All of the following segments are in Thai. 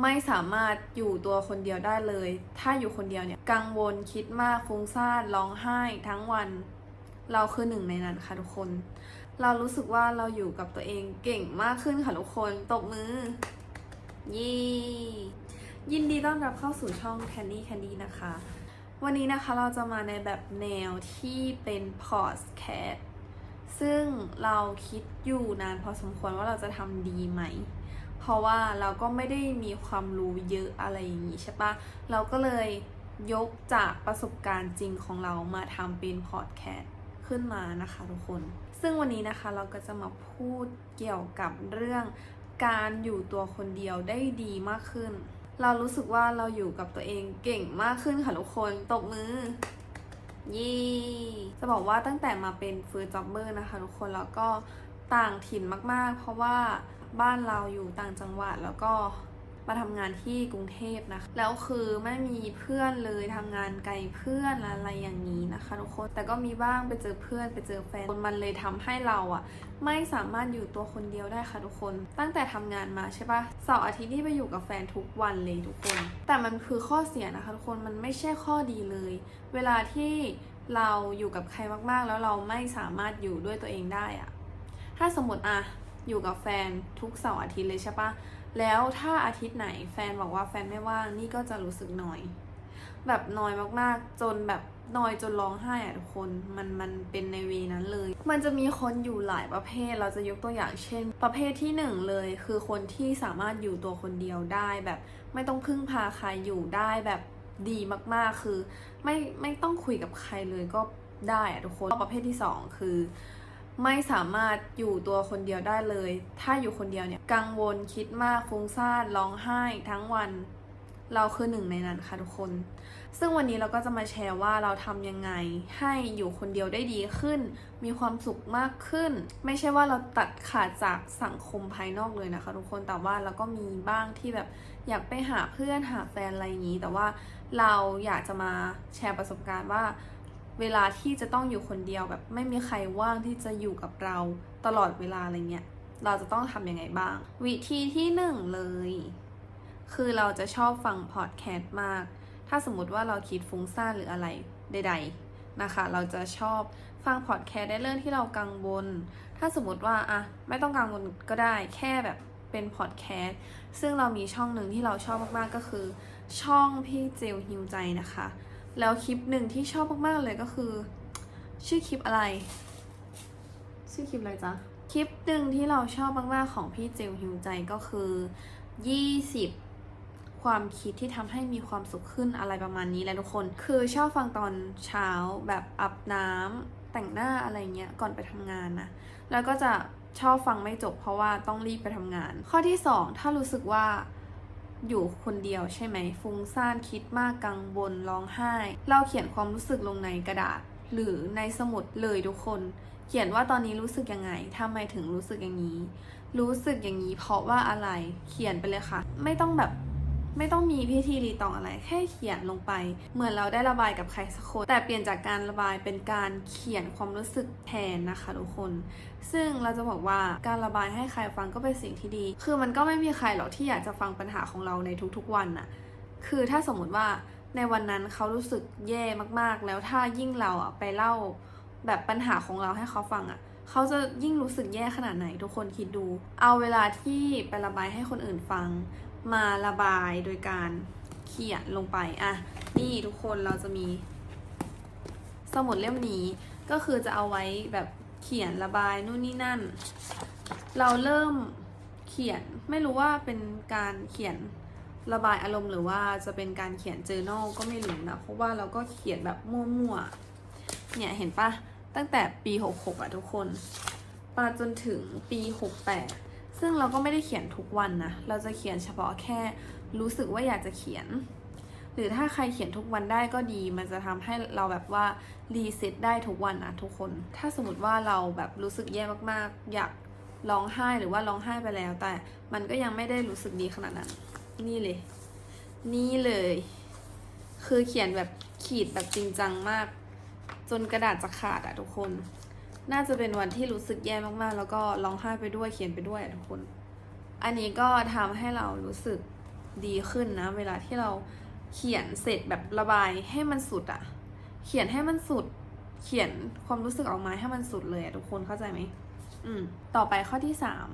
ไม่สามารถอยู่ตัวคนเดียวได้เลย ถ้าอยู่คนเดียวเนี่ย กังวลคิดมากฟุ้งซ่านร้องไห้ทั้งวัน เราคือหนึ่งในนั้นค่ะทุกคน เรารู้สึกว่าเราอยู่กับตัวเองเก่งมากขึ้นค่ะทุกคนตบมือ ยี่ยินดีต้อนรับเข้าสู่ช่อง Candy Candy นะคะ วันนี้นะคะเราจะมาในแบบแนวที่เป็นพอดแคสต์ซึ่งเราคิดอยู่นานพอสมควรว่าเราจะทำดีไหม เพราะว่าเราก็ไม่ได้มีความรู้เยอะอะไรอย่างนี้ใช่ปะเราก็เลยยกจากประสบการณ์จริงของเรามาทำเป็นพอดแคสต์ขึ้นมานะคะทุกคน ซึ่งวันนี้นะคะเราก็จะมาพูดเกี่ยวกับเรื่องการอยู่ตัวคนเดียวได้ดีมากขึ้น เรารู้สึกว่าเราอยู่กับตัวเองเก่งมากขึ้นค่ะทุกคนตบมือยี่จะบอกว่าตั้งแต่มาเป็นฟืร์จ็อบเบอร์นะคะทุกคนแล้วก็ต่างถิ่นมากๆ เพราะว่า บ้านเราอยู่ต่างจังหวัดแล้วก็มาทำงานที่กรุงเทพนะคะแล้วคือไม่มีเพื่อนเลยทำงานไกลเพื่อนอะไรอย่างนี้นะคะทุกคนแต่ก็มีบ้างไปเจอเพื่อนไปเจอแฟนมันเลยทำให้เราอะไม่สามารถอยู่ตัวคนเดียวได้ค่ะทุกคน ตั้งแต่ทำงานมาใช่ปะเสาร์อาทิตย์ที่ไปอยู่กับแฟนทุกวันเลยทุกคน แต่มันคือข้อเสียนะคะทุกคนมันไม่ใช่ข้อดีเลย เวลาที่เราอยู่กับใครมากๆ แล้วเราไม่สามารถอยู่ด้วยตัวเองได้อะถ้าสมมติอะ อยู่กับแฟนทุกเสาร์อาทิตย์เลยใช่ปะแล้วถ้าอาทิตย์ไหนแฟนบอกว่าแฟนไม่ว่างนี่ก็จะรู้สึกหน่อย แบบน้อยมากๆ จนแบบน้อยจนร้องไห้อะทุกคนมันมันเป็นในเวนั้นเลย มันจะมีคนอยู่หลายประเภทเราจะยกตัวอย่างเช่น ประเภทที่หนึ่งเลย คือคนที่สามารถอยู่ตัวคนเดียวได้แบบ ไม่ต้องพึ่งพาใครอยู่ได้แบบดีมากๆ คือ ไม่ไม่ต้องคุยกับใครเลยก็ได้อะทุกคนประเภทที่สองคือ ไม่สามารถอยู่ตัวคนเดียวได้เลย ถ้าอยู่คนเดียวเนี่ย กังวลคิดมากฟุ้งซ่านร้องไห้ทั้งวัน เราคือหนึ่งในนั้นค่ะทุกคน ซึ่งวันนี้เราก็จะมาแชร์ว่าเราทำยังไง ให้อยู่คนเดียวได้ดีขึ้น มีความสุขมากขึ้น ไม่ใช่ว่าเราตัดขาดจากสังคมภายนอกเลยนะคะทุกคน แต่ว่าเราก็มีบ้างที่แบบอยากไปหาเพื่อนหาแฟนอะไรอย่างนี้ แต่ว่าเราอยากจะมาแชร์ประสบการณ์ว่า เวลาที่จะต้องอยู่คนเดียวแบบไม่มีใครว่างที่จะอยู่กับเราตลอดเวลาอะไรเงี้ย เราจะต้องทำยังไงบ้าง วิธีที่หนึ่งเลย คือเราจะชอบฟังพอดแคสต์มาก ถ้าสมมติว่าเราคิดฟุ้งซ่านหรืออะไรใด ๆนะคะ เราจะชอบฟังพอดแคสต์ในเรื่องที่เรากังวล ถ้าสมมติว่าอะไม่ต้องกังวลก็ได้แค่แบบเป็นพอดแคสต์ซึ่งเรามีช่องหนึ่งที่เราชอบมากๆก็คือ ช่องพี่เจลฮิวใจนะคะ แล้วคลิปหนึ่งที่ชอบมากๆเลยก็คือ ชื่อคลิปอะไร ชื่อคลิปอะไรจ๊ะ คลิปหนึ่งที่เราชอบมากๆของพี่เจลฮิวใจก็คือ 20 ความคิดที่ทำให้มีความสุขขึ้นอะไรประมาณนี้แหละทุกคน คือชอบฟังตอนเช้าแบบอาบน้ำแต่งหน้าอะไรเงี้ยก่อนไปทำงานนะ แล้วก็จะชอบฟังไม่จบเพราะว่าต้องรีบไปทำงาน ข้อที่ 2 ถ้ารู้สึกว่า อยู่คนเดียวใช่ไหม ฟุ้งซ่านคิดมากกังวลร้องไห้ เราเขียนความรู้สึกลงในกระดาษ หรือในสมุดเลยทุกคน เขียนว่าตอนนี้รู้สึกยังไงทำไมถึงรู้สึกอย่างนี้ รู้สึกอย่างนี้เพราะว่าอะไร เขียนไปเลยค่ะ ไม่ต้องแบบ ไม่ต้องมีพิธีรีตองอะไรแค่เขียนลงไป เหมือนเราได้ระบายกับใครสักคน แต่เปลี่ยนจากการระบายเป็นการเขียนความรู้สึกแทนนะคะทุกคน ซึ่งเราจะบอกว่าการระบายให้ใครฟังก็เป็นสิ่งที่ดี คือมันก็ไม่มีใครหรอกที่อยากจะฟังปัญหาของเราในทุกๆวันน่ะคือถ้าสมมติว่าในวันนั้นเขารู้สึกแย่มากๆ แล้วถ้ายิ่งเราอะไปเล่าแบบปัญหาของเราให้เขาฟังอะ เขาจะยิ่งรู้สึกแย่ขนาดไหนทุกคนคิดดู เอาเวลาที่ไประบายให้คนอื่นฟัง มาระบายโดยการเขียนลงไปอะนี่ทุกคนเราจะมี สมุดเล่มนี้ก็คือจะเอาไว้แบบเขียนระบายนู่นนี่นั่น เราเริ่มเขียนไม่รู้ว่าเป็นการเขียนระบายอารมณ์หรือว่าจะเป็นการเขียนเจอร์นลก็ไม่รู้นะ เพราะว่าเราก็เขียนแบบมั่วๆ เนี่ยเห็นปะ ตั้งแต่ปี 66อะทุกคนมาจนถึงปี 68 ซึ่งเราก็ไม่ได้เขียนทุกวันนะ เราจะเขียนเฉพาะแค่รู้สึกว่าอยากจะเขียน หรือถ้าใครเขียนทุกวันได้ก็ดี มันจะทำให้เราแบบว่ารีเซ็ตได้ทุกวันนะทุกคน ถ้าสมมติว่าเราแบบรู้สึกแย่มากๆ อยากร้องไห้หรือว่าร้องไห้ไปแล้ว แต่มันก็ยังไม่ได้รู้สึกดีขนาดนั้น นี่เลย นี่เลย คือเขียนแบบขีดแบบจริงจังมาก จนกระดาษจะขาดอะทุกคน น่าจะเป็นวันที่รู้สึกแย่มากๆ แล้วก็ร้องไห้ไปด้วยเขียนไปด้วยอะทุกคน อันนี้ก็ทำให้เรารู้สึกดีขึ้นนะ เวลาที่เราเขียนเสร็จแบบระบายให้มันสุดอะเขียนให้มันสุด เขียนความรู้สึกออกมาให้มันสุดเลยอะทุกคนเข้าใจไหมอืม ต่อไปข้อที่สาม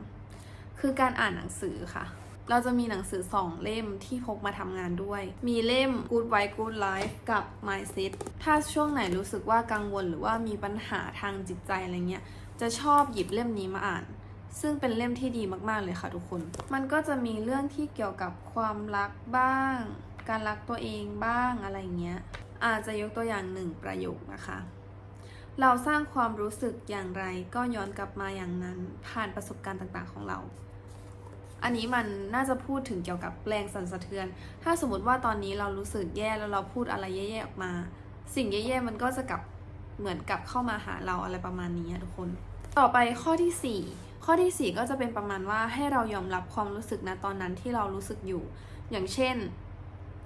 คือการอ่านหนังสือค่ะ เราจะมีหนังสือสองเล่มที่พกมาทำงานด้วย มีเล่ม Good Wife Good Life กับ Mindset ถ้าช่วงไหนรู้สึกว่ากังวลหรือว่ามีปัญหาทางจิตใจอะไรเงี้ย จะชอบหยิบเล่มนี้มาอ่าน ซึ่งเป็นเล่มที่ดีมากๆเลยค่ะทุกคน มันก็จะมีเรื่องที่เกี่ยวกับความรักบ้าง การรักตัวเองบ้างอะไรเงี้ย อาจจะยกตัวอย่างหนึ่งประโยคนะคะเราสร้างความรู้สึกอย่างไรก็ย้อนกลับมาอย่างนั้นผ่านประสบการณ์ต่างๆของเรา อันนี้มันน่าจะพูดถึงเกี่ยวกับแรงสั่นสะเทือน ถ้าสมมติว่าตอนนี้เรารู้สึกแย่แล้วเราพูดอะไรแย่ๆออกมา สิ่งแย่ๆมันก็จะกลับเหมือนกลับเข้ามาหาเราอะไรประมาณนี้อะทุกคน ต่อไปข้อที่ 4 ข้อทีสี่ 4 ก็จะเป็นประมาณว่าให้เรายอมรับความรู้สึกนะตอนนั้นที่เรารู้สึกอยู่ อย่างเช่น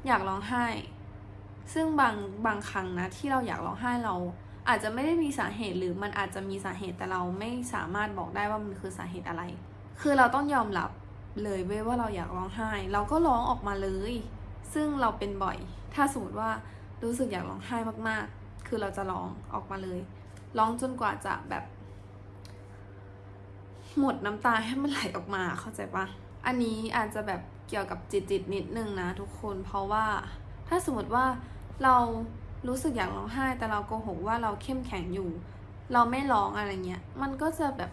อยากร้องไห้ ซึ่งบางบางครั้งนะที่เราอยากร้องไห้เราอาจจะไม่ได้มีสาเหตุหรือมันอาจจะมีสาเหตุแต่เราไม่สามารถบอกได้ว่ามันคือสาเหตุอะไร คือเราต้องยอมรับ เลยเว้ยว่าเราอยากร้องไห้ เราก็ร้องออกมาเลย ซึ่งเราเป็นบ่อย ถ้าสมมติว่ารู้สึกอยากร้องไห้มากๆ คือเราจะร้องออกมาเลย ร้องจนกว่าจะแบบ หมดน้ำตาให้มันไหลออกมาเข้าใจปะอันนี้อาจจะแบบเกี่ยวกับจิตจิตนิดนึงนะทุกคนเพราะว่าถ้าสมมติว่าเรารู้สึกอยากร้องไห้ แต่เราโกหกว่าเราเข้มแข็งอยู่ เราไม่ร้องอะไรเงี้ย มันก็จะแบบ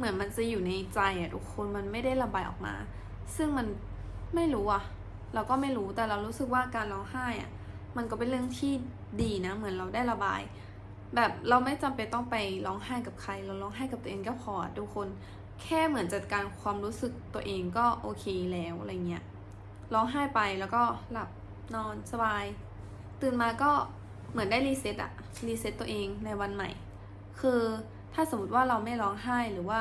เหมือนมันจะอยู่ในใจอะทุกคนมันไม่ได้ระบายออกมา ซึ่งมันไม่รู้อะเราก็ไม่รู้แต่เรารู้สึกว่าการร้องไห้อะมันก็เป็นเรื่องที่ดีนะ เหมือนเราได้ระบาย แบบเราไม่จำเป็นต้องไปร้องไห้กับใคร เราร้องไห้กับตัวเองก็พออะทุกคน แค่เหมือนจัดการความรู้สึกตัวเองก็โอเคแล้วอะไรเงี้ยร้องไห้ไปแล้วก็หลับนอนสบาย ตื่นมาก็เหมือนได้รีเซ็ตอะรีเซ็ตตัวเองในวันใหม่ คือ ถ้าสมมติว่าเราไม่ร้องไห้หรือว่า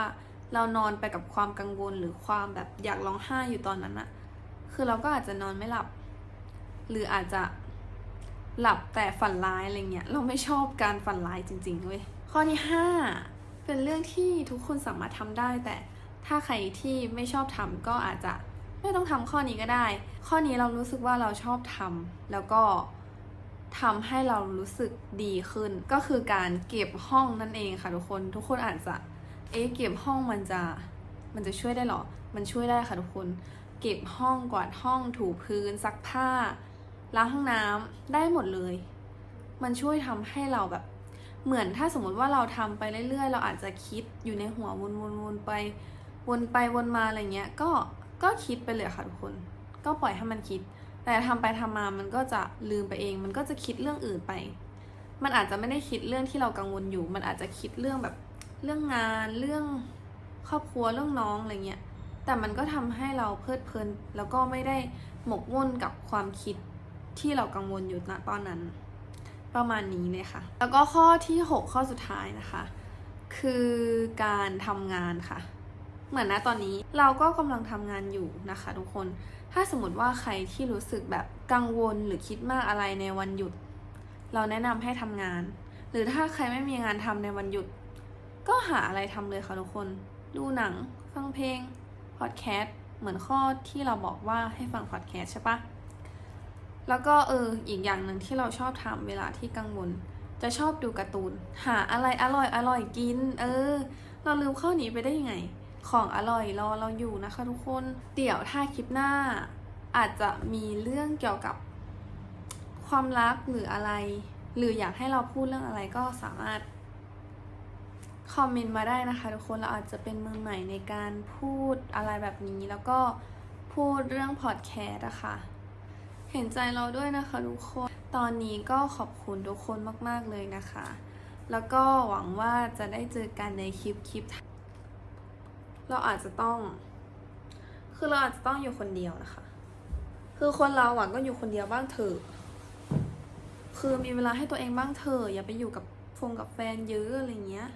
เรานอนไปกับความกังวลหรือความแบบอยากร้องไห้อยู่ตอนนั้นอะคือเราก็อาจจะนอนไม่หลับ หรืออาจจะหลับแต่ฝันร้ายอะไรเงี้ย เราไม่ชอบการฝันร้ายจริงๆเว้ย ข้อที่ห้าเป็นเรื่องที่ทุกคนสามารถทำได้ แต่ถ้าใครที่ไม่ชอบทำก็อาจจะไม่ต้องทำข้อนี้ก็ได้ ข้อนี้เรารู้สึกว่าเราชอบทำแล้วก็ ทำให้เรารู้สึกดีขึ้น ก็คือการเก็บห้องนั่นเองค่ะทุกคนทุกคนอาจจะเอ๊ะเก็บห้องมันจะมันจะช่วยได้หรอ มันช่วยได้ค่ะทุกคน เก็บห้องกวาดห้องถูพื้นซักผ้าล้างห้องน้ำได้หมดเลย มันช่วยทำให้เราแบบ เหมือนถ้าสมมติว่าเราทำไปเรื่อยๆ เราอาจจะคิดอยู่ในหัววนๆๆไป วนไปวนมาอะไรเงี้ย ก็ก็คิดไปเลยค่ะทุกคน ก็ปล่อยให้มันคิด แต่ทำไปทำมามันก็จะลืมไปเอง มันก็จะคิดเรื่องอื่นไป มันอาจจะไม่ได้คิดเรื่องที่เรากังวลอยู่ มันอาจจะคิดเรื่องแบบเรื่องงานเรื่องครอบครัวเรื่องน้องอะไรเงี้ย แต่มันก็ทำให้เราเพลิดเพลิน แล้วก็ไม่ได้หมกมุ่นกับความคิดที่เรากังวลอยู่ณตอนนั้น ประมาณนี้เลยค่ะ แล้วก็ข้อที่ 6 ข้อสุดท้ายนะคะ คือการทำงานค่ะ เหมือนนะตอนนี้เราก็กำลังทำงานอยู่นะคะทุกคน ถ้าสมมติว่าใครที่รู้สึกแบบกังวลหรือคิดมากอะไรในวันหยุด เราแนะนำให้ทำงาน หรือถ้าใครไม่มีงานทำในวันหยุด ก็หาอะไรทำเลยค่ะทุกคน ดูหนัง ฟังเพลง พอดแคสต์ เหมือนข้อที่เราบอกว่าให้ฟังพอดแคสต์ใช่ปะแล้วก็เอออีกอย่างหนึ่งที่เราชอบทำเวลาที่กังวล จะชอบดูการ์ตูน หาอะไรอร่อยอร่อยกิน เออ เราลืมข้อนี้ไปได้ยังไง ของอร่อยรอเราอยู่นะคะทุกคน เดี๋ยวถ้าคลิปหน้าอาจจะมีเรื่องเกี่ยวกับความรักหรืออะไร หรืออยากให้เราพูดเรื่องอะไรก็สามารถคอมเมนต์มาได้นะคะทุกคนเราอาจจะเป็นมือใหม่ในการพูดอะไรแบบนี้แล้วก็พูดเรื่องพอดแคสต์อะค่ะ เห็นใจเราด้วยนะคะทุกคน ตอนนี้ก็ขอบคุณทุกคนมาก ๆ เลยนะคะ แล้วก็หวังว่าจะได้เจอกันในคลิปคลิป เราอาจจะต้อง คือเราอาจจะต้องอยู่คนเดียวนะคะ คือคนเราหวังก็อยู่คนเดียวบ้างเถอะ คือมีเวลาให้ตัวเองบ้างเถอะอย่าไปอยู่กับฟงกับแฟนเยอะอะไรเงี้ย